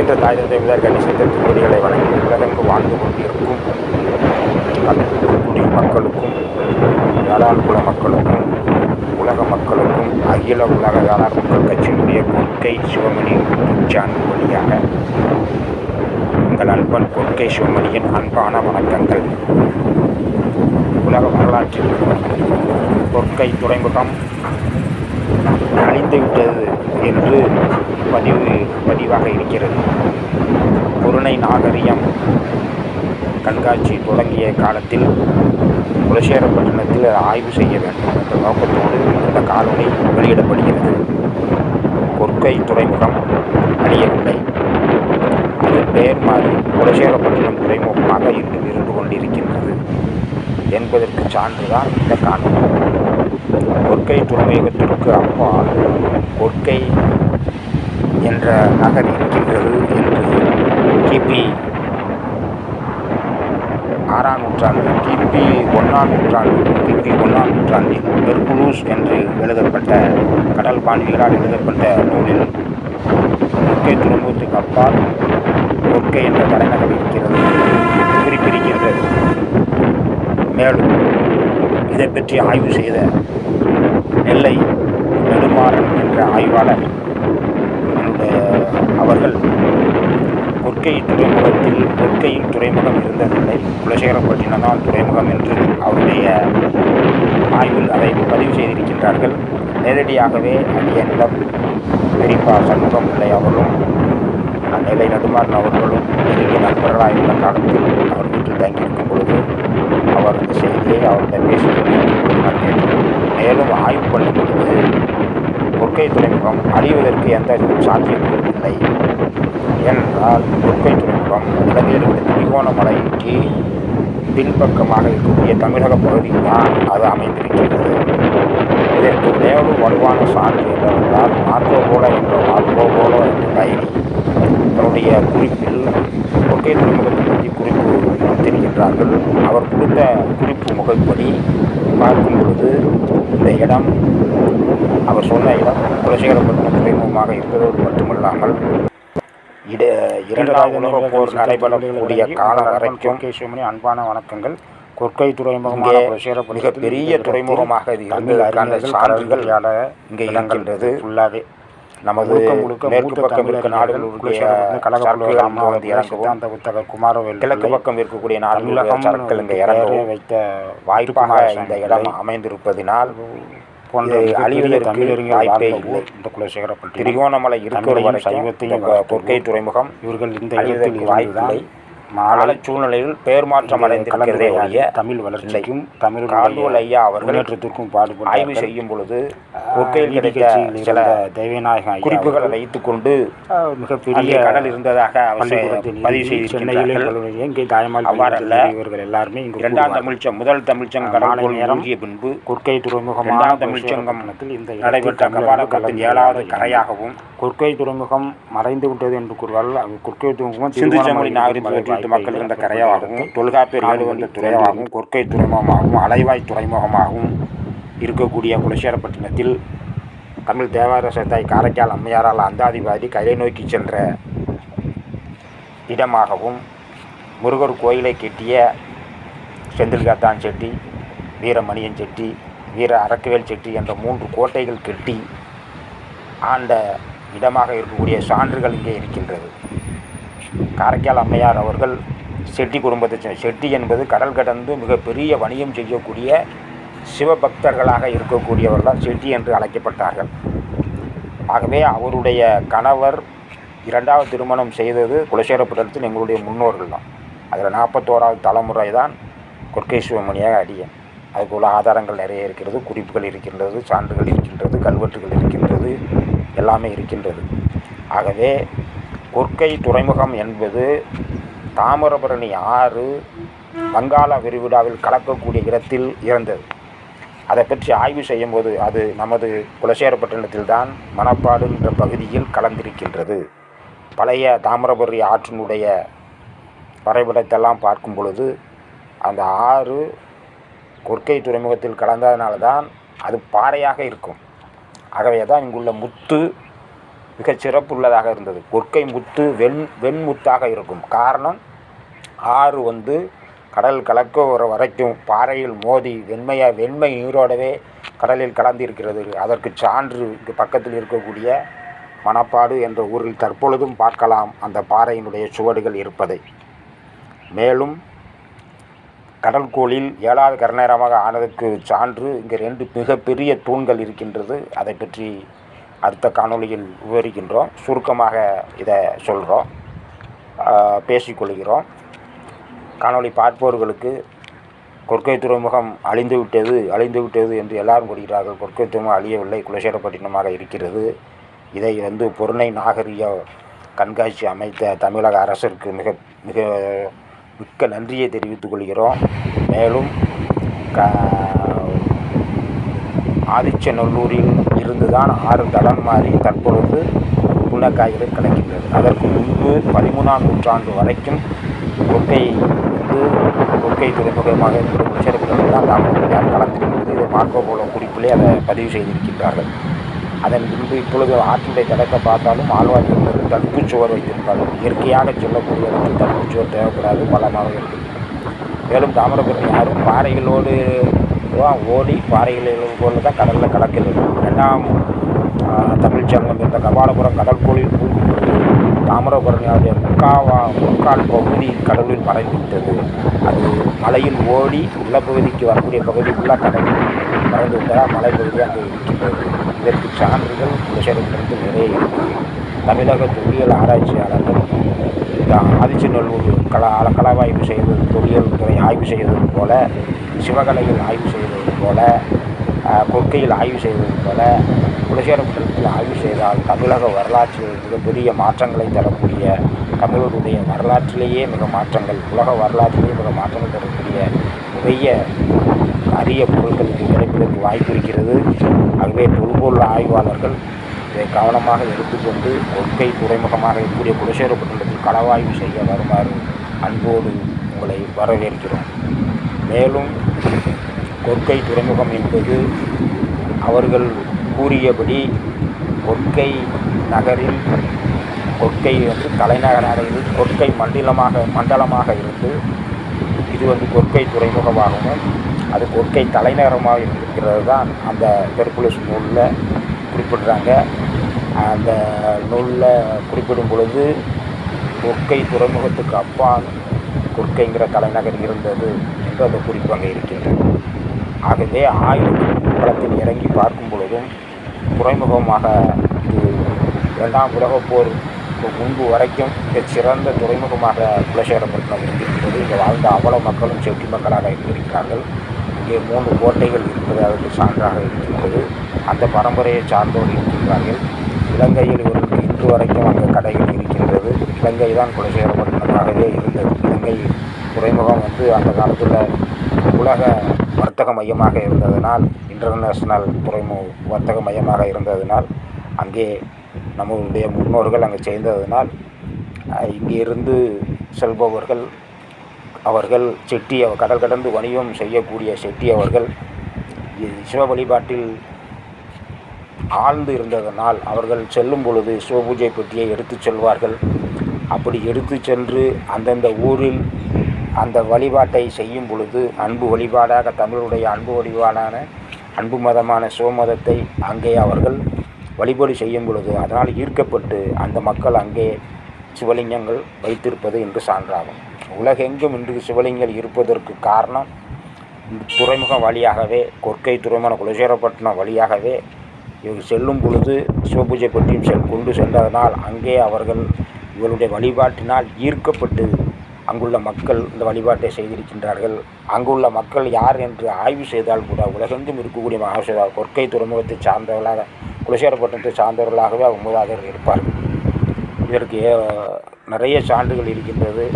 இந்த தாய் தந்தை முதல் கணிசத்த திருவடிகளை வணங்கி உலகெங்கு வாழ்ந்து கொண்டிருக்கும் தமிழ் குடி மக்களுக்கும் வேளாண் குல மக்களுக்கும் உலக மக்களுக்கும் அகில உலக வேளாண் மக்கள் கட்சியினுடைய கொற்கை சிவமணி சான்று வழியாக உங்கள் அன்பன் கொற்கை சிவமணியின் அன்பான வணக்கங்கள். உலக வரலாற்றில் கொற்கை துறைமுகம் அழிந்துவிட்டது என்று பதிவு பதிவாக இருக்கிறது. குருணை நாகரிகம் கண்காட்சி தொடங்கிய காலத்தில் குலசேரப்பட்டினத்தில் ஆய்வு செய்ய வேண்டும் என்ற நோக்கத்தோடு இந்த காணொளி வெளியிடப்படுகிறது. கொற்கை துறைமுகம் அழியவில்லை அது பெயர் மாறி குலசேரப்பட்டினம் துறைமுகமாக இன்று இருந்து கொண்டிருக்கின்றது என்பதற்கு சான்றுதான் இந்த காணொளி. கொற்கை துறைமுகத்திற்கு அப்பால் கொற்கை என்ற நகர் இருக்கின்றது என்று கிபி ஆறாம் நூற்றாண்டு கிபி ஒன்றாம் நூற்றாண்டு கிபி ஒன்றாம் நூற்றாண்டில் பெர்குலூஸ் என்று எழுதப்பட்ட கடல் பாண்டியரால் எழுதப்பட்ட நூலில் கொற்கை துறைமுகத்துக்கு அப்பால் கொற்கை என்ற தலைநகர் இருக்கிறது குறிப்பிடுகின்றது. மேலும் இதை பற்றி ஆய்வு செய்த நெல்லை நெடுமாறன் என்ற ஆய்வாளர் என்னுடைய அவர்கள் கொற்கை துறைமுகத்தில் கொற்கையில் துறைமுகம் இருந்த நிலை தான் துறைமுகம் என்று அவருடைய ஆய்வில் அதை பதிவு செய்திருக்கின்றார்கள். நேரடியாகவே அடியனிடம் பெரியப்பா சண்முகம் பிள்ளை அவர்களும் நெல்லை நடுமாறன் அவர்களும் நண்பர்களாக இருந்த காலத்தில் அவர்கள் தங்கியிருக்கும் பொழுது அவர் இந்த செய்தியை அவர்கிட்ட பேசி மேலும் ஆய்வு பண்ணும் பொழுது கொற்கை துறைமுகம் அழிவதற்கு எந்த சாத்தியமும் இல்லை ஏனென்றால் கொற்கை துறைமுகம் இலங்கையில் உள்ள திரிகோணமலைக்கு பின்பக்கமாக இருக்கக்கூடிய தமிழக பகுதியில் தான் அது அமைந்திருக்கிறது இதற்கு மேலும் வலுவான சான்று என்னவென்றால் மார்க்கோ போலோ என்ற மார்க்கோ போலோ என்ற டைரி தன்னுடைய குறிப்பில் ஒற்றை துறைமுகத்தை பற்றி குறிப்பு தெரிகின்றார்கள். அவர் கொடுத்த குறிப்பு முகப்படி பார்க்கும் பொழுது இந்த இடம் அவர் சொன்ன இடம் குலசேகரப்பட்டினம் துறைமுகமாக இருந்ததோடு மட்டுமல்லாமல் இட இரண்டாவது உலகப் போர் நடைபெறக்கூடிய காலம் வரைக்கும் கேசிவமணி அன்பான வணக்கங்கள். கொற்கை துறைமுகமாக மிக பெரிய துறைமுகமாக இது இருந்ததற்கான சான்றுகள் இங்கே இருக்கின்றது ஃபுல்லாகவே நமது மேற்கு பக்கம் இருக்க நாடுகளுடைய அம்மா வந்து இறங்கவும் அந்த புத்தகர் குமாரவேல் கிழக்கு பக்கம் இருக்கக்கூடிய நாடுகளுடைய சரக்குகள் இங்கே இறங்கவும் வைத்த வாய்ப்பாக இந்த இடம் அமைந்திருப்பதினால் போன்ற வாய்ப்பே இல்லை. ஊர் இந்த குலசேகரப்பட்டினம். திரிகோணமலை இருக்கிற வரைக்கும் சைவத்தையும் கொற்கை துறைமுகம் இவர்கள் இந்த இடத்தில் வாய்ப்பில்லை. கால சூழ்நிலையில் பெயர் மாற்றம் அடைந்திருக்கிறதே ஒழிய தமிழ் வளர்ச்சிக்கும் தமிழ் காந்தூல் ஐயா அவர்கள் முன்னேற்றத்திற்கும் ஆய்வு பாடுபட்டார்கள் செய்யும் பொழுது கிடைத்த கட்சியில் சில ஐயா குறிப்புகளை வைத்துக்கொண்டு அவர்கள் மிகப்பெரிய கடல் இருந்ததாக பதிவு நிறுவி சென்னையிலே அவ்வாறல்ல. இவர்கள் எல்லாருமே இங்கு இரண்டாம். தமிழ்ச்சம் முதல் கடற்கோள் நேரம் மூழ்கிய பின்பு கொற்கை துறைமுகமான இரண்டாம் தமிழ்ச்சங்கம் இந்த நடைபெற்ற கபாலகத்தின் ஏழாவது. கரையாகவும் கொற்கை துறைமுகம் மறைந்து விட்டது என்று கூறுவார்கள் கொற்கை துறைமுகம் சிந்து சமொழி நாகரிக தோற்றுவித்த மக்கள் இருந்த கரையாகவும் தொல்காப்பியர் ஏழு வந்த துறையாகவும் கொற்கை துறைமுகமாகவும் அலைவாய் துறைமுகமாகவும் இருக்கக்கூடிய குலசேகரப்பட்டினத்தில் தமிழ் தேவார சத்தாய் காரைக்கால் அம்மையாரால் அந்தாதிவாதி கைலை நோக்கி சென்ற இடமாகவும் முருகர் கோயிலை கட்டிய செந்தில்காத்தான் செட்டி வீரமணியன் செட்டி வீர அரக்கவேல் செட்டி என்ற மூன்று கோட்டைகள் கட்டி ஆண்ட இடமாக இருக்கக்கூடிய சான்றுகள் இங்கே இருக்கின்றது. காரைக்கால் அம்மையார் அவர்கள் செட்டி குடும்பத்தை செட்டி என்பது கடல் கடந்து மிகப்பெரிய வணிகம் செய்யக்கூடிய சிவபக்தர்களாக இருக்கக்கூடியவர்கள் செட்டி என்று அழைக்கப்பட்டார்கள். ஆகவே அவருடைய கணவர் இரண்டாவது திருமணம் செய்தது குலசேரப்பட்டத்தில் எங்களுடைய முன்னோர்கள் தான். அதில் நாற்பத்தோராவது தலைமுறை தான் கொற்கை சிவமணியாக அடியேன். அதுக்குள்ள ஆதாரங்கள் நிறைய இருக்கிறது குறிப்புகள் இருக்கின்றது சான்றுகள் இருக்கின்றது கல்வெட்டுகள் இருக்கின்றது எல்லாமே இருக்கின்றது. ஆகவே கொர்க்கை துறைமுகம் என்பது தாமிரபரணி ஆறு வங்காள விரிகுடாவில் கலக்கக்கூடிய இடத்தில் இருந்தது. அதை பற்றி ஆய்வு செய்யும்போது அது நமது குலசேரப்பட்டினத்தில்தான் மணப்பாடு என்ற பகுதியில் கலந்திருக்கின்றது. பழைய தாமிரபரணி ஆற்றினுடைய வரைபடத்தெல்லாம் பார்க்கும் பொழுது அந்த ஆறு கொற்கை துறைமுகத்தில் கலந்ததுனால தான் அது பாறையாக இருக்கும். ஆகவே தான் இங்குள்ள முத்து மிகச் சிறப்புள்ளதாக இருந்தது. கொற்கை முத்து வெண் வெண்முத்தாக இருக்கும். காரணம் ஆறு வந்து கடல் கலக்க வர வரைக்கும் பாறையில் மோதி வெண்மையாக வெண்மை நீரோடவே கடலில் கலந்திருக்கிறது. அதற்கு சான்று இங்கு பக்கத்தில் இருக்கக்கூடிய மணப்பாடு என்ற ஊரில் தற்பொழுதும் பார்க்கலாம். அந்த பாறையினுடைய சுவடுகள் இருப்பதை. மேலும் கடல் கோளில் ஏழாவது கருநேரமாக ஆனதற்கு சான்று இங்கே ரெண்டு மிகப்பெரிய தூண்கள் இருக்கின்றது. அதை பற்றி அடுத்த காணொளியில் விவரிக்கின்றோம். சுருக்கமாக இதை சொல்கிறோம் பேசிக்கொள்கிறோம். காணொளி பார்ப்பவர்களுக்கு கொற்கை துறைமுகம் அழிந்து விட்டது அழிந்து விட்டது என்று எல்லாரும் கூறுகிறார்கள். கொற்கை துறைமுகம் அழியவில்லை குலசேரப்பட்டினமாக இருக்கிறது. இதை வந்து பொருணை நாகரிக கண்காட்சி அமைத்த தமிழக அரசிற்கு மிக மிக மிக்க நன்றியை தெரிவித்துக் கொள்கிறோம். மேலும் க ஆதிச்சநல்லூரில் இருந்துதான் ஆறு தடம் மாறி தற்பொழுது புன்னக்காய்களை கிடைக்கின்றது அதற்கு முன்பு பதிமூணாம் நூற்றாண்டு வரைக்கும் கொக்கை வந்து கொற்கை துறைமுகமாக இருக்கிற உச்சரப்பில் தான் தாமிரபரணியார் கலந்திருக்கிறது. இதை மார்க்கோ போலோ குறிப்பிலே அதை பதிவு செய்திருக்கின்றார்கள். அதன் பின்பு இப்பொழுது ஆற்றினுடைய தடத்தை பார்த்தாலும் ஆழ்வார்கள் தடுப்பு சுவர் வைத்திருப்பார்கள் இயற்கையாக சொல்லக்கூடியவருக்கு தடுப்பு சுவர் தேவைப்படாது பலமாக இருக்குது மேலும் தாமிரபரணி யாரும் பாறைகளோடு தான் ஓடி பாறைகளோடு தான் கடலில் கலக்கிறது ரெண்டாம் தமிழ் சங்கம் இருந்த கபாலபுரம் கடற்கோளில் பூக்கும் பொழுது தாமிரபரணியாருடைய முக்காவா முக்கால் பகுதி கடலில் மறைந்துவிட்டது அது மலையில் ஓடி உள்ள பகுதிக்கு வரக்கூடிய பகுதி உள்ள கடலில் மறைந்து விட்டதால் மலைப்பகுதி அங்கே இருக்கின்றது. இதற்கு சான்றுகள் குலசேரத்திலிருந்து நிறைய இருக்கிறது தமிழக தொல்லியல் ஆராய்ச்சியாளர்கள் இந்த ஆதிச்சநல்லூர் கலா களவாய்வு செய்தது தொல்லியல் துறை ஆய்வு செய்தது போல சிவகலையில் ஆய்வு செய்தது போல கொற்கையில் ஆய்வு செய்தது போல குலசேரப்பட்டினத்தில் ஆய்வு செய்தால் தமிழக வரலாற்றில் மிகப்பெரிய மாற்றங்களை தரக்கூடிய தமிழருடைய வரலாற்றிலேயே மிக மாற்றங்கள் உலக வரலாற்றிலேயே மிக மாற்றங்கள் தரக்கூடிய நிறைய அரிய பொருட்கள் கிடைப்பதற்கு வாய்ப்பு இருக்கிறது. ஆகவே தொல்பொருள் ஆய்வாளர்கள் இதை கவனமாக எடுத்துக்கொண்டு கொற்கை துறைமுகமாக இருக்கக்கூடிய குலசேரப்பட்டினத்தில் களவாய்வு செய்ய வருமாறு அன்போடு உங்களை வரவேற்கிறோம். மேலும் கொற்கை துறைமுகம் என்பது அவர்கள் கூறியபடி கொற்கை நகரில் கொற்கை வந்து தலைநகராக இருந்து கொற்கை மண்டலமாக மண்டலமாக இருந்து இது வந்து கொற்கை துறைமுகமாகவும் அது கொற்கை தலைநகரமாக இருக்கிறது தான் அந்த பெர்குலஸ் நூலில் குறிப்பிடுறாங்க. அந்த நூலில் குறிப்பிடும் பொழுது கொற்கை துறைமுகத்துக்கு அப்பால் கொற்கைங்கிற தலைநகர் இருந்தது என்று அந்த குறிப்பு அங்கே இருக்கின்றது. ஆகவே ஆய்வு களத்தில் இறங்கி பார்க்கும் பொழுதும் துறைமுகமாக இது இரண்டாம் உலகப் போர் முன்பு வரைக்கும் மிகச் சிறந்த துறைமுகமாக குலசேகரப்பட்டினம் இருந்திருக்கிறது இங்கே வாழ்ந்த அவ்வளோ மக்களும் செட்டி மக்களாக இருந்திருக்கிறார்கள். இங்கே மூன்று கோட்டைகள் இருப்பது அதற்கு சான்றாக இருக்கின்றது. அந்த பரம்பரையை சார்ந்தோர் இருக்கின்றார்கள். இலங்கையில் இருந்து இன்று வரைக்கும் அங்கே கடைகள் இருக்கின்றது. இலங்கை தான் குலசேரப்பட்டினமாகவே இருந்தது. இலங்கை துறைமுகம் வந்து அந்த காலத்தில் உலக வர்த்தக மையமாக இருந்ததனால் இன்டர்நேஷ்னல் துறைமுக வர்த்தக மையமாக இருந்ததனால் அங்கே நம்மளுடைய முன்னோர்கள் அங்கே சேர்ந்ததனால் இங்கே இருந்து செல்பவர்கள் அவர்கள் செட்டி கடல் கடந்து வணிகம் செய்யக்கூடிய செட்டி அவர்கள் சிவ வழிபாட்டில் ஆழ்ந்து இருந்ததனால் அவர்கள் செல்லும் பொழுது சிவபூஜை பெட்டியை எடுத்து செல்வார்கள். அப்படி எடுத்து சென்று அந்தந்த ஊரில் அந்த வழிபாட்டை செய்யும் பொழுது அன்பு வழிபாடாக தமிழருடைய அன்பு வழிபாடான அன்பு மதமான சிவமதத்தை அங்கே அவர்கள் வழிபாடு செய்யும் பொழுது அதனால் ஈர்க்கப்பட்டு அந்த மக்கள் அங்கே சிவலிங்கங்கள் வைத்திருப்பது என்று சான்றாகும். உலகெங்கும் இன்று சிவலிங்கங்கள் இருப்பதற்கு காரணம் துறைமுகம் வழியாகவே கொற்கை துறைமுகம் குலசேரப்பட்டினம் வழியாகவே இவர் செல்லும் பொழுது சிவபூஜை பற்றியும் செல் கொண்டு சென்றதனால் அங்கே அவர்கள் இவருடைய வழிபாட்டினால் ஈர்க்கப்பட்டு அங்குள்ள மக்கள் இந்த வழிபாட்டை செய்திருக்கின்றார்கள். அங்குள்ள மக்கள் யார் என்று ஆய்வு செய்தால் கூட உலகெங்கும் இருக்கக்கூடிய மகாசிவா கொற்கை துறைமுகத்தை சார்ந்தவர்களாக குலசேரப்பட்டினத்தை சார்ந்தவர்களாகவே அவங்க மூதாதையர்கள் இருப்பார்கள் இதற்கு நிறைய சான்றுகள் இருக்கின்றது.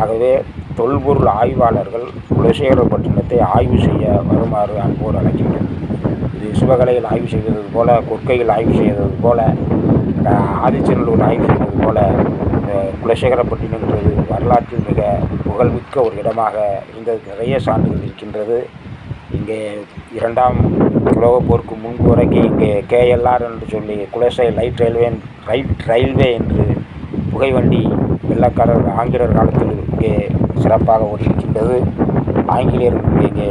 ஆகவே தொல்பொருள் ஆய்வாளர்கள் குலசேகரப்பட்டினத்தை ஆய்வு செய்ய வருமாறு அன்போடு அழைக்கின்றனர். இது சிவகலையில் ஆய்வு செய்தது போல் கொற்கையில் ஆய்வு செய்தது போல் ஆதிச்சநல்லூர் ஆய்வு செய்தது போல குலசேகரப்பட்டினங்கிறது வரலாற்றில் மிக புகழ்மிக்க ஒரு இடமாக இருந்தது நிறைய சான்றுகள் இருக்கின்றது. இங்கே இரண்டாம் உலகப் போருக்கு முன்பு வரைக்கும் இங்கே கேஎல்ஆர் என்று சொல்லி Kulasai light railway right railway என்று புகைவண்டி வெள்ளக்காரர் ஆங்கிலேயர் காலத்தில் இங்கே சிறப்பாக ஓடியிருக்கின்றது. ஆங்கிலேயர் இங்கே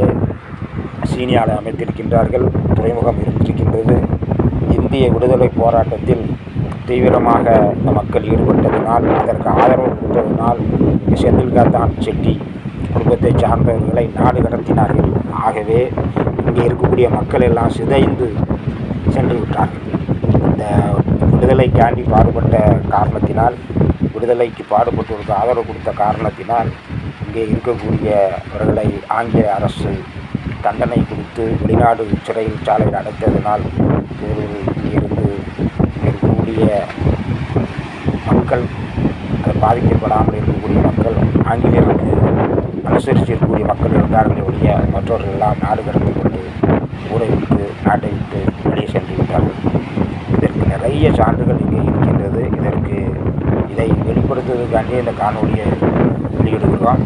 சீனியாலை அமைத்திருக்கின்றார்கள் துறைமுகம் இருந்திருக்கின்றது. இந்திய விடுதலை போராட்டத்தில் தீவிரமாக இந்த மக்கள் ஈடுபட்டதினால் அதற்கு ஆதரவு கொடுத்ததினால் செந்தில்காந்தான் செட்டி குடும்பத்தை சார்ந்தவர்களை நாடு கடத்தினார்கள். ஆகவே இங்கே இருக்கக்கூடிய மக்கள் எல்லாம் சிதைந்து சென்று விட்டார்கள். இந்த விடுதலைக்காண்டி பாடுபட்ட காரணத்தினால் விடுதலைக்கு பாடுபட்டவருக்கு ஆதரவு கொடுத்த காரணத்தினால் இங்கே இருக்கக்கூடியவர்களை ஆங்கில அரசு தண்டனை கொடுத்து வெளிநாடு சிறையில் சாலையில் அடைத்ததனால் இவர்கள் இருக்கக்கூடிய மக்கள் அது பாதிக்கப்படாமல் இருக்கக்கூடிய மக்கள் ஆங்கிலேயருக்கு அனுசரித்து இருக்கக்கூடிய மக்கள் இருந்தார்களே ஒழிய மற்றவர்கள் எல்லாம் நாடு கொண்டு ஊரை விட்டு நாட்டை விட்டு வெளியே சென்று விட்டார்கள். இதற்கு நிறைய சான்றுகள் இங்கே இருக்கின்றது. இதற்கு இதை வெளிப்படுத்துவதற்காண்டியே இந்த காணொலியை வெளியிடுகிறோம்.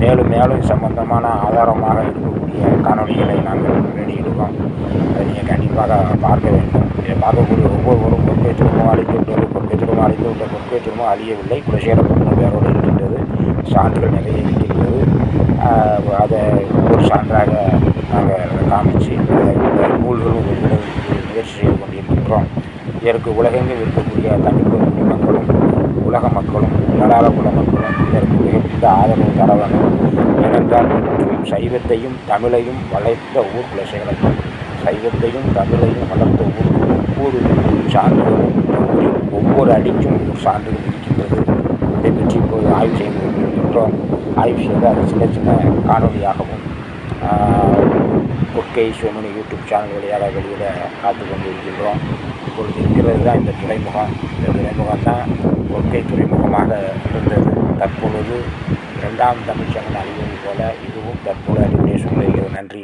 மேலும் மேலும் சம்பந்தமான ஆதாரமாக இருக்கக்கூடிய காணொலிகளை நாங்கள் வெளியிடுவோம். அதை நீங்கள் கண்டிப்பாக பார்க்க வேண்டும். இதை பார்க்கக்கூடிய ஒவ்வொருவரும் பொற்கை திரும்பவும் அழித்து விட்டது பொற்கை திரும்ப அழித்து விட்ட பொற்கை திரும்ப அழியவில்லை. குலசேரப்பட்ட பேரோடு இருக்கின்றது. சான்றுகள் நிறைய இருக்கின்றது. அதை ஒவ்வொரு சான்றாக நாங்கள் காமிச்சு நூல்களும் முயற்சி செய்து கொண்டிருக்கின்றோம். இதற்கு உலகெங்கும் இருக்கக்கூடிய தமிழ் மக்களும் உலக மக்களும் நடார குல மக்களும் இதற்கு மிகுந்த ஆதரவு தர வேண்டும் ஏனென்றால் சைவத்தையும் தமிழையும் வளர்த்த ஊர் குலசேகரம் சைவத்தையும் தமிழையும் வளர்த்த ஊர் ஒவ்வொரு சான்றுகளும் ஒவ்வொரு அடிக்கும் சான்றுகள் இருக்கின்றது. இதை பற்றி இப்போது ஆய்வு செய்து கொண்டிருக்கின்றோம். ஆய்வு செய்து அதை சின்ன சின்ன காணொலியாகவும் கொக்கை சிவமணி யூடியூப் சேனல் வழியாக வெளியிட காத்து கொண்டிருக்கின்றோம். இப்பொழுது இருக்கிறது தான் இந்த துறைமுகம். இந்த துறைமுகம் தான் கொள்கை துறைமுகமாக இருந்தது. தற்பொழுது இரண்டாம் தமிழ்ச்சங்க அறிவது போல இதுவும் தற்போது அழிவுடைய சூழ்நிலை நன்றி.